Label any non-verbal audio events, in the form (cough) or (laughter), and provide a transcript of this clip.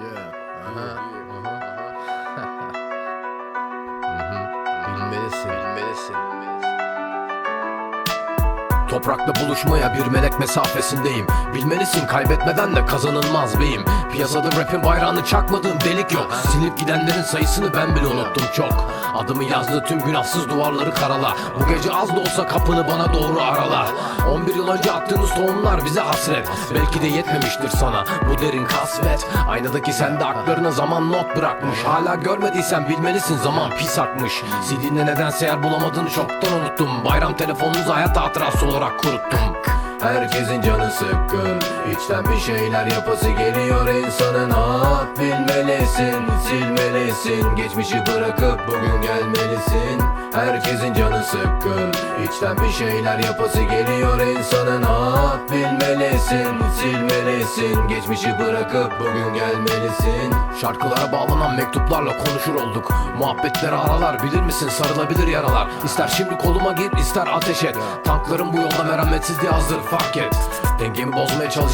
Yeah. Aha. Aha. (laughs) Mhm. Bilmelisin. Bilmelisin. Toprakla buluşmaya bir melek mesafesindeyim Bilmelisin kaybetmeden de kazanılmaz beyim Piyasada rapin bayrağını çakmadığım delik yok Silip gidenlerin sayısını ben bile unuttum çok Adımı yazdı tüm günahsız duvarları karala. Bu gece az da olsa kapını bana doğru arala. 11 yıl önce attığınız tohumlar bize hasret. Belki de yetmemiştir sana bu derin kasvet. Aynadaki sende aklarına zaman not bırakmış. Hala görmediysen bilmelisin zaman pis akmış. CD'nde nedense yer bulamadığını çoktan unuttum. Bayram telefonunuzu hayat hatırası olarak kuruttum. Herkesin canı sıkkın. İçten bir şeyler yapası geliyor. İnsanın ah Bilmelisin, silmelisin Geçmişi bırakıp bugün gelmelisin. Herkesin canı sıkkın. İçten bir şeyler yapası geliyor insanın ah Bilmelisin, silmelisin. Geçmişi bırakıp bugün gelmelisin. Şarkılara bağlanan mektuplarla konuşur olduk. Muhabbetleri aralar bilir misin? Sarılabilir yaralar. İster şimdi koluma gir ister ateş et. Tankların bu yolda merhametsizliği hazır fark et. Dengemi bozmaya çalışan